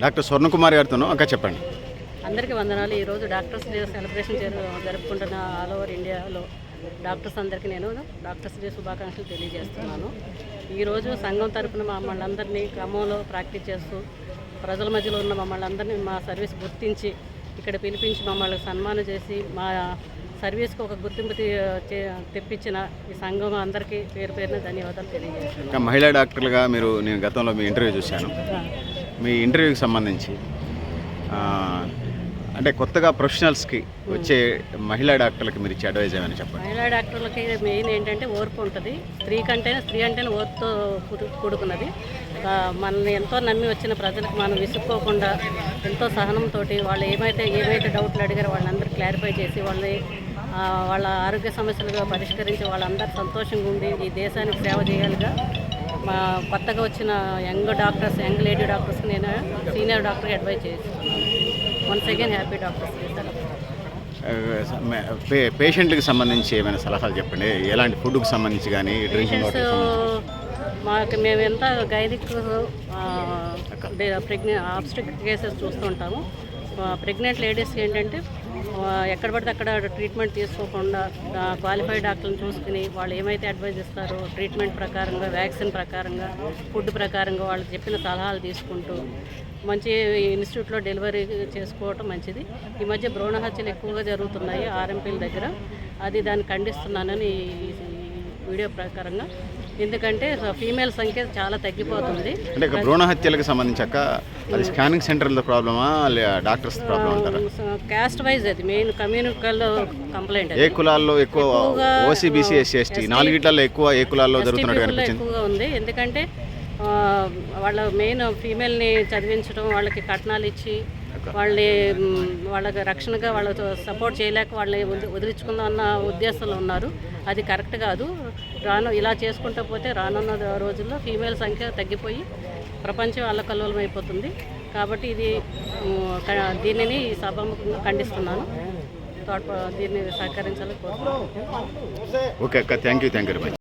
Doctor Swarnakumar గారితోనూ అక్క చెప్పండి. అందరికీ వందనాలు. ఈరోజు డాక్టర్స్ డే సెలబ్రేషన్ జరు- జరుపుకుంటున్న ఆల్ ఓవర్ ఇండియాలో డాక్టర్స్ అందరికీ నేను డాక్టర్స్ డే శుభాకాంక్షలు తెలియజేస్తున్నాను. ఈరోజు సంఘం తరపున మమ్మల్ని అందరినీ క్రమంలో ప్రాక్టీస్ చేస్తూ ప్రజల మధ్యలో ఉన్న మమ్మల్ని అందరినీ మా సర్వీస్ గుర్తించి ఇక్కడ పిలిపించి మమ్మల్ని సన్మానం చేసి మా సర్వీస్కి ఒక గుర్తింపు తెప్పించిన ఈ సంఘం అందరికీ పేరు పేరున ధన్యవాదాలు తెలియజేస్తున్నాను. ఇంకా మహిళా డాక్టర్లుగా మీరు నేను గతంలో మీ ఇంటర్వ్యూ చూశాను. మీ ఇంటర్వ్యూకి సంబంధించి అంటే కొత్తగా ప్రొఫెషనల్స్కి వచ్చే మహిళా డాక్టర్లకి మీరు ఇచ్చే అడ్వైజ్ ఏమైనా చెప్పండి. మహిళా డాక్టర్లకి మెయిన్ ఏంటంటే ఓర్పు ఉంటుంది. స్త్రీ కంటేనే స్త్రీ అంటేనే ఓర్పుతో కూడుకున్నది. మనల్ని ఎంతో నమ్మి వచ్చిన ప్రజలకు మనం విసుక్కోకుండా ఎంతో సహనంతో వాళ్ళు ఏమైతే ఏమైతే డౌట్లు అడిగారో వాళ్ళందరూ క్లారిఫై చేసి వాళ్ళని వాళ్ళ ఆరోగ్య సమస్యలుగా పరిష్కరించి వాళ్ళందరూ సంతోషంగా ఉండి ఈ దేశానికి సేవ చేయాలిగా మా కొత్తగా వచ్చిన యంగ్ డాక్టర్స్ యంగ్ లేడీ డాక్టర్స్కి నేను సీనియర్ డాక్టర్కి అడ్వైజ్ చేస్తున్నాను. వన్స్ అగైన్ హ్యాపీ డాక్టర్స్ పేషెంట్కి సంబంధించి ఏమైనా సలహాలు చెప్పండి? ఎలాంటి ఫుడ్కి సంబంధించి కానీ డ్రింకింగ్ వాటర్ మాకు మేము ఎంత గైనిక్ ప్రెగ్నెంట్ ఆబ్స్టిక్ కేసెస్ చూస్తుంటాము ప్రెగ్నెంట్ లేడీస్కి ఏంటంటే ఎక్కడ పడితే అక్కడ ట్రీట్మెంట్ తీసుకోకుండా క్వాలిఫైడ్ డాక్టర్ని చూసుకుని వాళ్ళు ఏమైతే అడ్వైజ్ ఇస్తారో ట్రీట్మెంట్ ప్రకారంగా వ్యాక్సిన్ ప్రకారంగా ఫుడ్ ప్రకారంగా వాళ్ళు చెప్పిన సలహాలు తీసుకుంటూ మంచి ఇన్స్టిట్యూట్లో డెలివరీ చేసుకోవటం మంచిది. ఈ మధ్య భ్రూణ హత్యలు ఎక్కువగా జరుగుతున్నాయి ఆర్ఎంపీల దగ్గర. అది దాన్ని ఖండిస్తున్నానని వీడియో ప్రకారంగా ఎందుకంటే ఫీమేల్ సంఖ్య చాలా తగ్గిపోతుంది. అంటే భ్రూణ హత్యలకు సంబంధించాక అది స్కానింగ్ సెంటర్ల ప్రాబ్లమా డాక్టర్స్ ప్రాబ్లం అంటారా? క్యాస్ట్ వైజ్ అది మెయిన్ కమ్యూనికల్లో కంప్లైంట్ ఏ కులాల్లో ఎక్కువ ఓసీబీసీ ఎస్సీ ఎస్టీ నాలుగిట్లలో ఎక్కువ ఏ కులాల్లో జరుగుతున్నట్టు కనిపించింది? ఎక్కువగా ఉంది. ఎందుకంటే వాళ్ళ మెయిన్ ఫీమేల్ని చదివించడం వాళ్ళకి కట్నాలు ఇచ్చి వాళ్ళని వాళ్ళకి రక్షణగా వాళ్ళతో సపోర్ట్ చేయలేక వాళ్ళని వదిలి- వదిలించుకుందాం అన్న ఉద్దేశంలో ఉన్నారు. అది కరెక్ట్ కాదు. రాను ఇలా చేసుకుంటూ పోతే రానున్న రోజుల్లో ఫీమేల్ సంఖ్య తగ్గిపోయి ప్రపంచం అల్లకల్లోలం అయిపోతుంది. కాబట్టి ఇది దీనిని సభాముఖంగా ఖండిస్తున్నాను. దీన్ని సహకరించాలని కోరుతున్నాను ఓకే అక్క థ్యాంక్ యూ థ్యాంక్ యూ